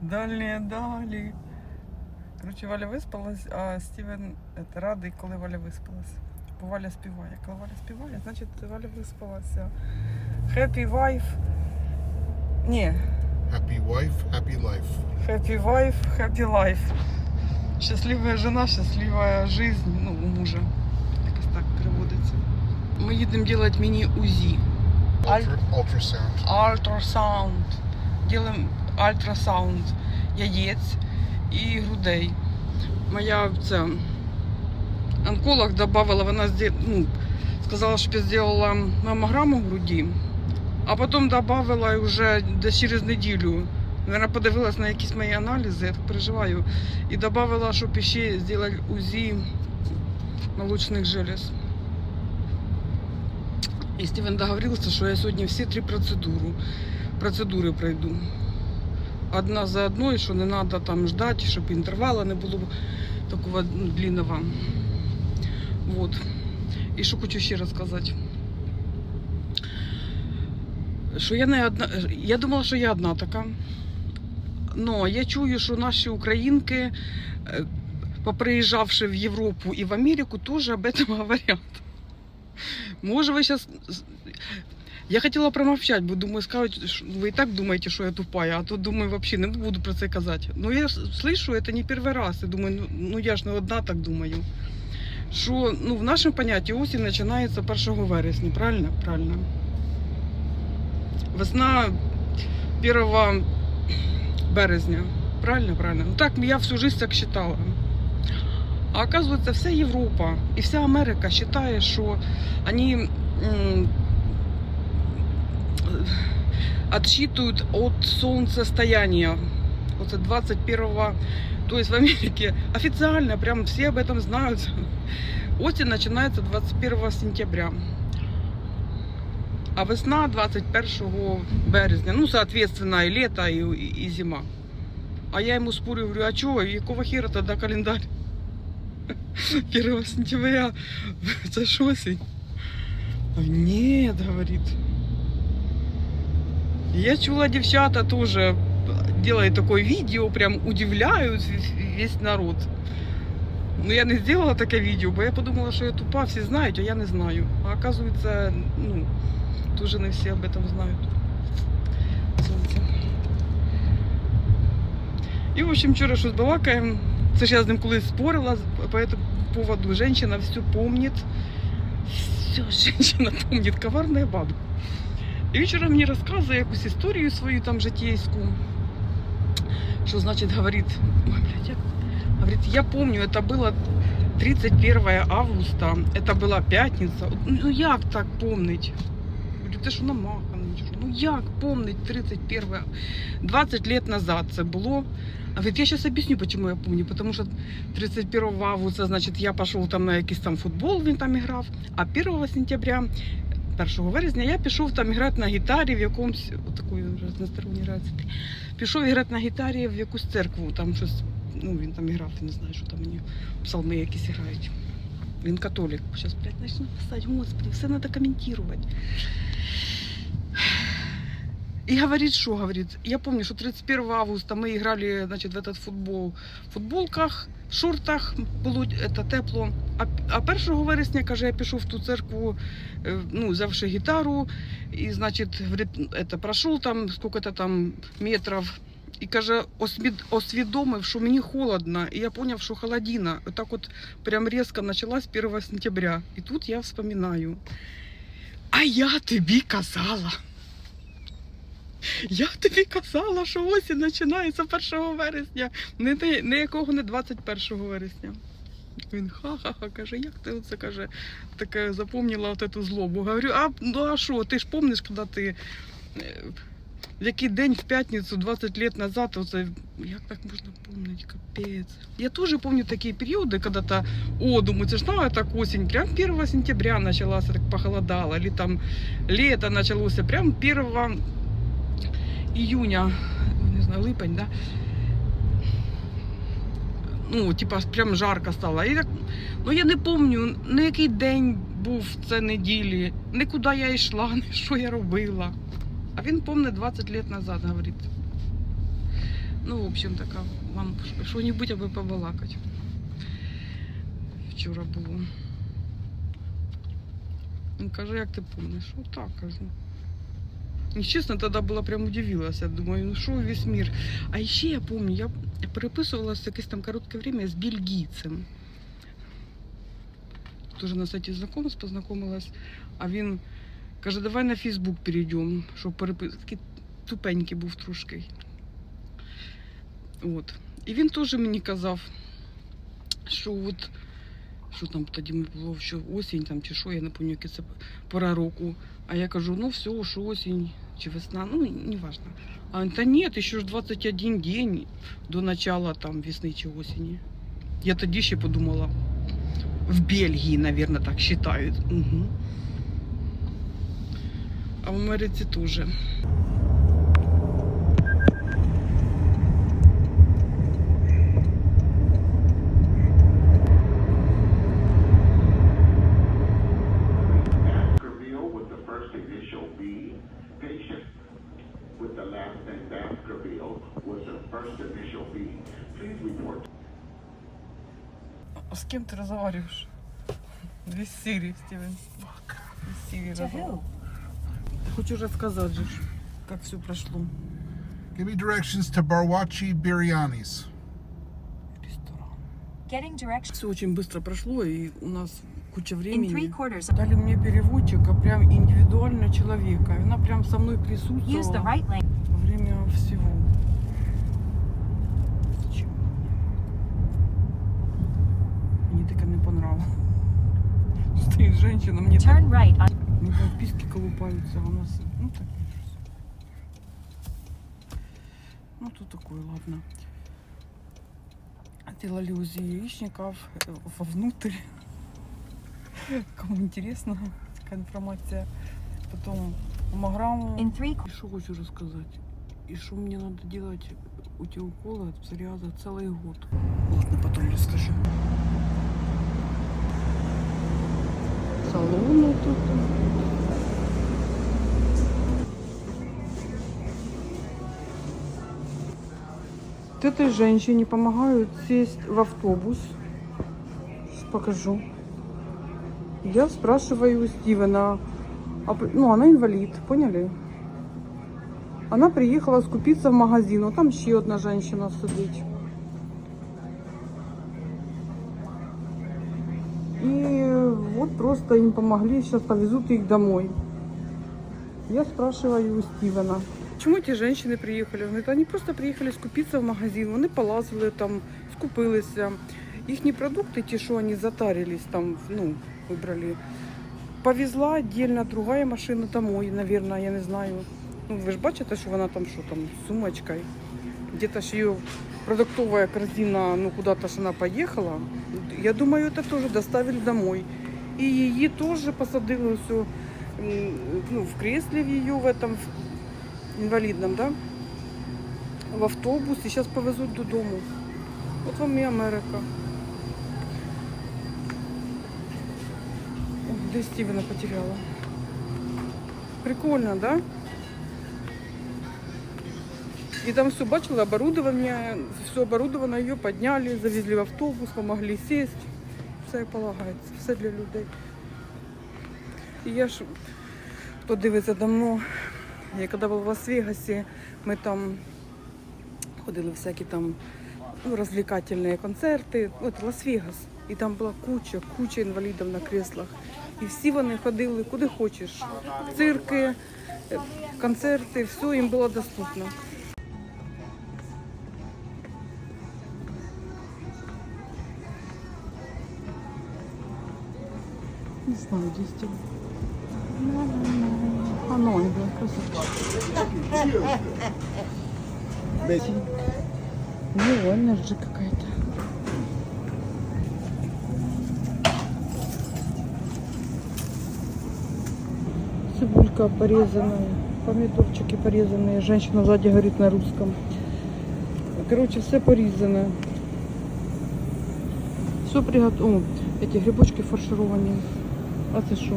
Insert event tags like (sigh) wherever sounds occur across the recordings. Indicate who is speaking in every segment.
Speaker 1: Дальние дали. Короче, Валя виспалась, а Стівен это, радий, коли Валя виспалась. Бо Валя співає. Коли Валя співає, значить Валя виспалася. Happy wife. Ні,
Speaker 2: Happy wife, happy life.
Speaker 1: happy wife, happy life. Щаслива жена, щаслива жизнь, ну, у мужа. Якось так переводиться. Ми їдемо робити міні-УЗІ.
Speaker 2: Ultra, ultrasound.
Speaker 1: Ультрасаунд. Делаем ультрасаунд яєць і грудей. Моя це, онколог додавала, вона ну, сказала, щоб я зробила мамограму груді, а потім додавала і вже десь через неділю. Вона подивилась на якісь мої аналізи, я так переживаю, і додавала, щоб ще зробити УЗІ молочних желез. І Стівен договорився, що я сьогодні всі три процедури, процедури пройду. Одна за одною, що не треба там ждати, щоб інтервала не було такого длинного. Вот. І що хочу ще розказати. Що я не одна. Я думала, що я одна така. Но я чую, що наші українки, е, поприїжджавши в Європу і в Америку, теж об этом (laughs) говорять. Може, ви зараз. Я хотіла промовчати, бо думаю, скажуть, що ви і так думаєте, що я тупая, а то думаю, взагалі не буду про це казати. Ну я слышу, це не перший раз. І думаю, ну, ну я ж не одна так думаю. Що ну, в нашому понятті осінь починається 1 вересня, правильно? Правильно. Весна 1 березня. Правильно, правильно. Ну так я всю жизнь так считала. А оказывается, вся Европа и вся Америка считает, что они м, отсчитывают от солнцестояния. Вот это 21 то есть в Америке официально, прям все об этом знают. Осень начинается 21 сентября. А весна 21 березня. Ну, соответственно, и лето, и, и, и зима. А я ему спорю, говорю, а чего, якого хера тогда календарь? (laughs) 1 сентября, (laughs) это ж осень. А Нет, говорит. Я чула, девчата тоже делают такое видео, прям удивляют весь народ. Но я не сделала таке відео, бо я подумала, що я тупа, всі знають, а я не знаю. А оказується, ну, дуже не всі об этом знають. Сонце. І, в общем, вчора щось балакаємо. Це ж я з ним колись спорила по этому поводу. Женщина все помнит. Все, (laughs) женщина помнит. Коварная баба. І вечором мені розказує якусь історію свою там житейську. Що значить говорить, ой, блядь, як... говорит, я помню, это было 31 августа, это была пятница. Ну як так помнить? Говорю, ти що намаханий? чи що? Ну як помнить 31 20 лет назад це було. А говорит, я сейчас объясню, почему я помню. Потому что 31 августа, значит, я пішов там на якийсь там футбол, він там грав. А 1 сентября, 1 березня, я пішов там грати на гітарі в якомусь, такої різносторонній рації. Пішов грати на гітарі в якусь церкву, там щось, ну він там грав, я не знаю, що там мені псалми якісь грають. Він католік. Зараз, блядь, начну писати, господи, все треба коментувати. И говорит, что говорит, я помню, что 31 августа мы играли, значит, в этот футбол в футболках, шортах, було это тепло. А, а 1 вересня, каже, я пішов в ту церкву, е, ну, взявши гітару, і, значить, говорит, это, пройшов там сколько-то там метрів, і каже, освід, освідомив, що мені холодно, і я поняв, що холодина. Так от прям різко почалась 1 сентября. І тут я вспоминаю. А я тобі казала. (laughs) Я тобі казала, що осінь починається 1 вересня, не, не, не якого не 21 вересня. Він ха-ха-ха каже, як ти оце каже, таке запомнила от эту злобу. Говорю, а ну а що, ти ж помниш, коли ти е, в який день в п'ятницю 20 лет назад, оце, як так можна помнити, капець. Я теж пам'ятаю такі періоди, коли то, о, думаю, це ж ну, так осінь, прям 1 сентября почалася, так похолодало, или там лето почалося, прям 1 июня, не знаю, липень, да? Ну, типа, прям жарко стало. І так, ну я не пам'ятаю, на який день був це неділі, не куди я йшла, (laughs) не що я робила. А він помне 20 лет назад, говорить. Ну, в общем, така, вам що-небудь аби побалакати. Вчора було. Він каже, як ти помниш? Отак кажу. І чесно, тоді була прям удивилася. Думаю, ну що весь мір. А ще я пам'ятаю, я переписувалася якесь там коротке время з бельгійцем. Тоже на сайті знакомств познайомилась. А він каже, давай на Фейсбук перейдемо, щоб переписати. Такий тупенький був трошки. От. І він теж мені казав, що от що там тоді ми було, що осінь там чи що, я не пам'ятаю, яка це пора року. А я кажу, ну все, що осінь чи весна, ну не важно. А він, та ні, ще ж 21 день до начала там весни чи осені. Я тоді ще подумала, в Бельгії, наверное, так считают. Угу. А в Америці теж.
Speaker 3: first initial B. Please report
Speaker 1: А з ким ти розговорюєш? Дві Сирі, Стівен. Дві Сирі розговорюєш. Хочу розказати, же ж, як все пройшло.
Speaker 2: Give me directions to Barwachi Biryani's.
Speaker 1: Ресторан.
Speaker 4: Getting directions
Speaker 1: Все очень быстро прошло, и у нас куча
Speaker 4: in three
Speaker 1: времени.
Speaker 4: quarters.
Speaker 1: Дали мне переводчика, прям индивидуально человека. И Она прям со мной
Speaker 4: Use the
Speaker 1: присутствовала
Speaker 4: right lane.
Speaker 1: во время всего. Женщина, мне так,
Speaker 4: right on
Speaker 1: мне там писки колупаются, а у нас, ну так. Ну, тут такое, ладно. Делали УЗИ яичников э, вовнутрь. Кому интересно такая информация. Потом маммограмму. И что хочу рассказать? И что мне надо делать у тебя уколы от псориаза целый год. Ладно, потом расскажу. Салоны тут. Вот этой женщине помогают сесть в автобус. Сейчас покажу. Я спрашиваю у Стивена, а ну, она инвалид, поняли? Она приехала скупиться в магазин, а там ще одна женщина сидить. И вот просто им помогли, сейчас повезут их домой. Я спрашиваю у Стивена. Чому ті жінки приїхали? Вони, вони просто приїхали скупитися в магазин, вони полазили там, скупилися. Їхні продукти, ті, що вони затарились там, ну, вибрали, повезла отдельно другая машина домой, наверное, я не знаю. Ну, ви ж бачите, що вона там що там, з сумочкою. Где-то ж її продуктовая корзина, ну, куда-то ж вона поїхала. Я думаю, это тоже доставили домой. І її теж посадили все, ну, в кресле в її, в этом, в інвалідному, да? в автобус, і зараз повезуть додому. От вам і Америка. Де Стівена потеряла? Прикольно, да? И там все бачила, оборудование, все оборудовано, ее подняли, завезли в автобус, помогли сесть. Все як полагається, все для людей. І я ж, хто дивиться давно, я коли була в Лас-Вегасі, ми там ходили всякі там ну, розвлекательні концерти. От Лас-Вегас. І там була куча, куча інвалідів на креслах. І всі вони ходили куди хочеш. Цирки, е, концерти, все їм було доступно. Не знаю, где стиль. А, ну, он был красавчик. Ну, энерджи какая-то. Цибулька порезанная, помидорчики порезанные. Женщина сзади говорит на русском. Короче, все порезано. Все приготовлено. Эти грибочки фаршированные. А це що?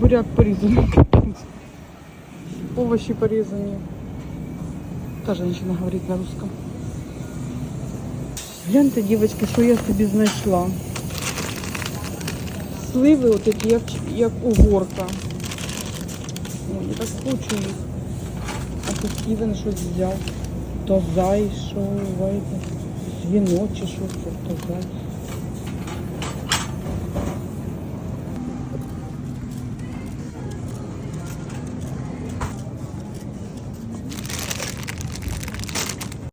Speaker 1: Буряк порізаний. Овочі порізані. Та женщина говорить на русском. Гляньте, дівчатки, що я собі знайшла. Сливи от такі, як, як угорка. Ой, я так хочу їх. А тут Стівен щось взяв. То зайшов, вийде. Віно чи що це, то зай.